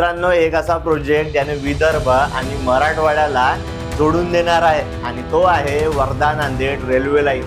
मित्रांनो एक असा प्रोजेक्ट ज्याने विदर्भ आणि मराठवाड्याला जोडून देणार आहे आणि तो आहे वर्धा नांदेड रेल्वे लाईन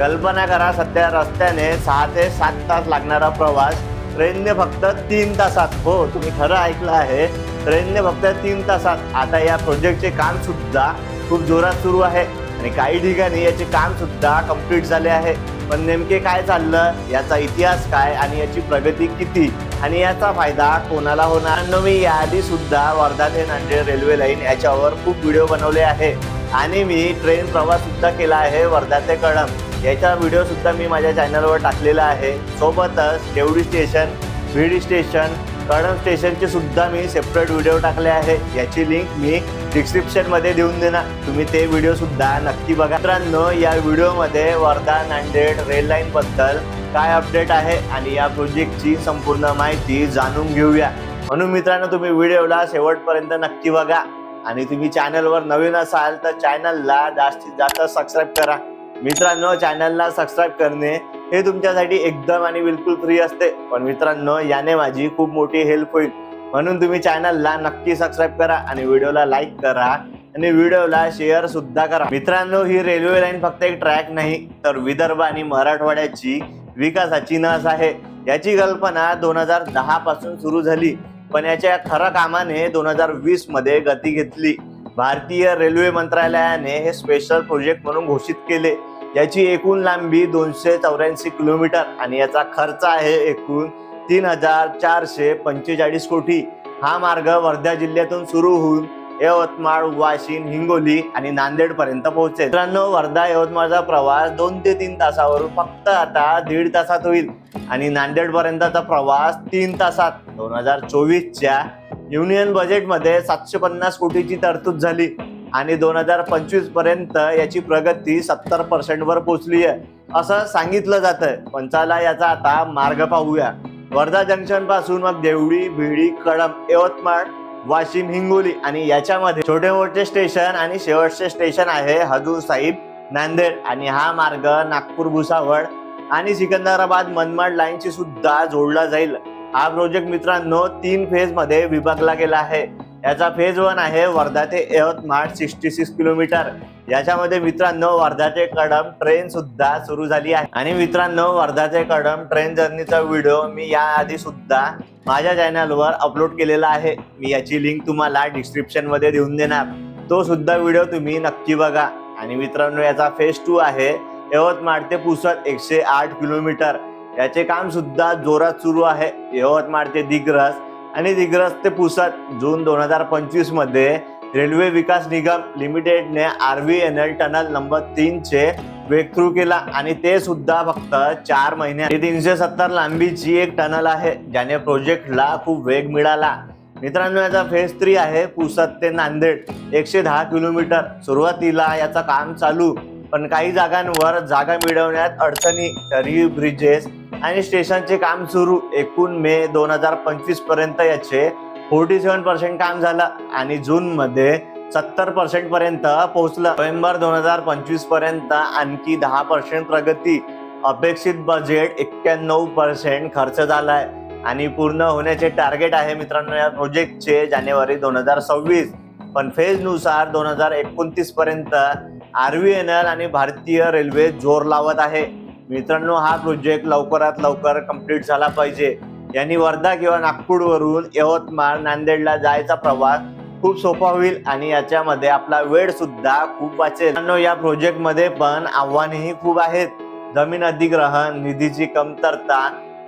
कल्पना करा सध्या रस्त्याने सहा ते सात तास लागणारा प्रवास. ट्रेनने फक्त तीन तासात. हो तुम्ही खरं ऐकलं आहे. ट्रेनने फक्त तीन तासात. आता या प्रोजेक्टचे काम सुद्धा खूप जोरात सुरू आहे. आणि काही ठिकाणी याचे काम सुद्धा कंप्लीट झाले आहे. पण नेमके काय चाललं? याचा इतिहास काय? आणि याची प्रगती किती? आणि याचा फायदा कोणाला होणार? न मी याआधी सुद्धा वर्धा ते नांदेड रेल्वे लाईन याच्यावर खूप व्हिडिओ बनवले आहे. आणि मी ट्रेन प्रवास सुद्धा केला आहे वर्धा ते कळंब. याचा व्हिडिओ सुद्धा मी माझ्या चॅनलवर टाकलेला आहे. सोबतच देवडी स्टेशन भिडी स्टेशन कळंब स्टेशनचे सुद्धा मी सेपरेट व्हिडिओ टाकले आहे. याची लिंक मी डिस्क्रिप्शनमध्ये देऊन देणार. तुम्ही ते व्हिडिओ सुद्धा नक्की बघा. मित्रांनो या व्हिडिओमध्ये वर्धा नांदेड रेल लाईन बद्दल काय अपडेट आहे आणि या प्रोजेक्टची संपूर्ण माहिती जाणून घेऊया. म्हणून मित्रांनो तुम्ही व्हिडिओला शेवटपर्यंत नक्की बघा. आणि तुम्ही चॅनलवर नवीन असाल तर चॅनलला जास्तीत जास्त सबस्क्राईब करा. मित्रांनो चॅनलला सबस्क्राईब करणे हे तुमच्यासाठी एकदम आणि बिलकुल फ्री असते. पण मित्रांनो याने माझी खूप मोठी हेल्प होईल. म्हणून तुम्ही चॅनलला नक्की सबस्क्राईब करा आणि व्हिडिओला लाईक करा आणि व्हिडिओला शेअर सुद्धा करा. मित्रांनो ही रेल्वे लाईन फक्त एक ट्रॅक नाही तर विदर्भ आणि मराठवाड्याची विकासाची नस आहे. याची कल्पना दोन हजार दहा पासून सुरू झाली पण याच्या खऱ्या कामाने दोन हजार वीसमध्ये गती घेतली. भारतीय रेल्वे मंत्रालयाने हे स्पेशल प्रोजेक्ट म्हणून घोषित केले. याची एकूण लांबी दोनशे चौऱ्याऐंशी किलोमीटर आणि याचा खर्च आहे एकूण तीन हजार चारशे पंचेचाळीस कोटी. हा मार्ग वर्धा जिल्ह्यातून सुरू होऊन यवतमाळ वाशिम हिंगोली आणि नांदेड पर्यंत पोहोचेल. मित्रांनो वर्धा यवतमाळचा प्रवास दोन ते तीन तासावरून फक्त आता दीड तासात होईल आणि नांदेड पर्यंतचा प्रवास तीन तासात. दोन हजार चोवीसच्या युनियन बजेटमध्ये सातशे पन्नास कोटीची तरतूद झाली. आणि दोन हजार पंचवीसपर्यंत याची प्रगती सत्तर पर्सेंट वर आहे. असं सांगितलं जातंय. पंचाला याचा आता मार्ग पाहूया. वर्धा जंक्शनपासून मग देवडी भिडी कळंब यवतमाळ वाशिम हिंगोली आणि याच्यामध्ये छोटे मोठे स्टेशन आणि शेवटचे स्टेशन आहे हजूर साहिब नांदेड. आणि हा मार्ग नागपूर भुसावळ आणि सिकंदराबाद मनमाड लाईनशी सुद्धा जोडला जाईल. हा प्रोजेक्ट मित्रांनो तीन फेजमध्ये विभागला गेला आहे. याचा फेज वन आहे वर्धा ते यवतमाळ सिक्स्टी सिक्स किलोमीटर. याच्यामध्ये मित्रांनो वर्धा ते कडम ट्रेन सुद्धा सुरू झाली आहे. आणि मित्रांनो वर्धा ते कडम ट्रेन जर्नीचा व्हिडिओ मी याआधी सुद्धा माझ्या चॅनलवर अपलोड केलेला आहे. मी याची लिंक तुम्हाला डिस्क्रिप्शनमध्ये देऊन देणार. तो सुद्धा व्हिडिओ तुम्ही नक्की बघा. आणि मित्रांनो याचा फेज टू आहे. यवतमाळ ते पुसद एकशे आठ किलोमीटर. याचे काम सुद्धा जोरात सुरू आहे. यवतमाळ ते दिग्रस आणि दिग्रस ते पुसद जून दोन हजार पंचवीसमध्ये railway Vikas Nigam लिमिटेडने R V N L tunnel number तीनचे breakthrough केला. आणि ते सुद्धा फक्त चार महिन्यात तीनशे सत्तर लांबीची एक टनल आहे ज्याने प्रोजेक्टला खूप वेग मिळाला. मित्रांनो याचा फेज थ्री आहे पुसद ते नांदेड. एकशे दहा किलोमीटर. सुरुवातीला याचं काम चालू. पण काही जागांवर जागा मिळवण्यात अडचणी. तरी ब्रिजेस आणि स्टेशनचे काम सुरू. एकूण मे दोन हजार पंचवीसपर्यंत याचे फोर्टी सेवन पर्सेंट काम झालं आणि जून मध्ये सत्तर पर्सेंट पर्यंत पोहोचलं. नोव्हेंबर दोन हजार पंचवीसपर्यंत आणखी दहा पर्सेंट प्रगती. अपेक्षित बजेट एक्क्याण्णव पर्सेंट खर्च झालाय. आणि पूर्ण होण्याचे टार्गेट आहे मित्रांनो या प्रोजेक्टचे जानेवारी दोन हजार सव्वीस. पण फेजनुसार दोन हजार एकोणतीस पर्यंत आर व्ही एन एल आणि भारतीय रेल्वे जोर लावत आहे. मित्रांनो हा प्रोजेक्ट लवकरात लवकर कंप्लीट झाला पाहिजे. यांनी वर्धा किंवा नागपूरवरून यवतमाळ नांदेडला जायचा प्रवास खूप सोपा होईल आणि याच्यामध्ये आपला वेळ सुद्धा खूप वाचेल. या प्रोजेक्टमध्ये पण आव्हानेही खूप आहेत. जमीन अधिग्रहण निधीची कमतरता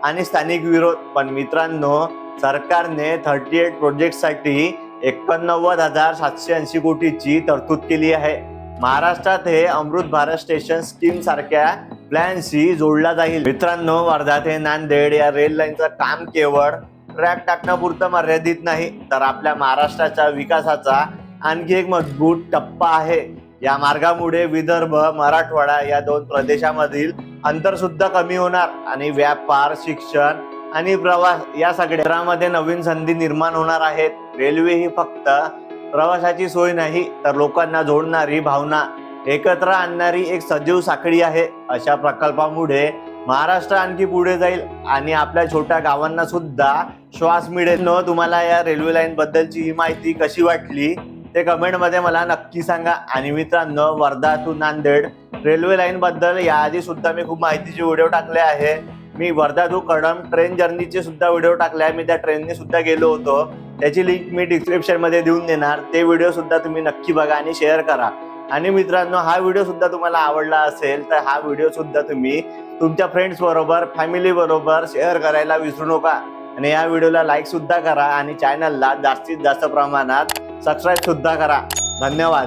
आणि स्थानिक विरोध. पण मित्रांनो सरकारने थर्टी एट प्रोजेक्टसाठी एकोणनव्वद हजार सातशे ऐंशी कोटीची तरतूद केली आहे. महाराष्ट्रात हे अमृत भारत स्टेशन स्कीम सारख्या प्लॅनशी जोडला जाईल. मित्रांनो वर्धा ते नांदेड या रेल लाईनचं काम केवळ ट्रॅक टाकण्यापुरतं मर्यादित नाही तर आपल्या महाराष्ट्राच्या विकासाचा आणखी एक मजबूत टप्पा आहे. या मार्गामुळे विदर्भ मराठवाडा या दोन प्रदेशामधील अंतर सुद्धा कमी होणार आणि व्यापार शिक्षण आणि प्रवास या सगळ्यामध्ये नवीन संधी निर्माण होणार आहेत. रेल्वे ही फक्त प्रवासाची सोय नाही तर लोकांना जोडणारी भावना एकत्र आणणारी एक सजीव साखळी आहे. अशा प्रकल्पामुळे महाराष्ट्र आणखी पुढे जाईल आणि आपल्या छोट्या गावांना सुद्धा श्वास मिळेल. न तुम्हाला या रेल्वे लाईन बद्दलची ही माहिती कशी वाटली ते कमेंटमध्ये मला नक्की सांगा. आणि मित्रांनो Wardha to Nanded railway line बद्दल याआधी सुद्धा मी खूप माहितीचे व्हिडिओ टाकले आहे. मी वर्धा टू कडम ट्रेन जर्नीचे सुद्धा व्हिडिओ टाकले आहे. मी त्या ट्रेनने सुद्धा गेलो होतो. त्याची लिंक मी डिस्क्रिप्शनमध्ये देऊन देणार. ते व्हिडिओ सुद्धा तुम्ही नक्की बघा आणि शेअर करा. आणि मित्रांनो हा व्हिडिओ सुद्धा तुम्हाला आवडला असेल तर हा व्हिडिओ सुद्धा तुम्ही तुमच्या फ्रेंड्स बरोबर फॅमिली बरोबर शेअर करायला विसरू नका. आणि या व्हिडिओला लाईक सुद्धा करा आणि चॅनलला जास्तीत जास्त प्रमाणात सबस्क्राईब सुद्धा करा. धन्यवाद.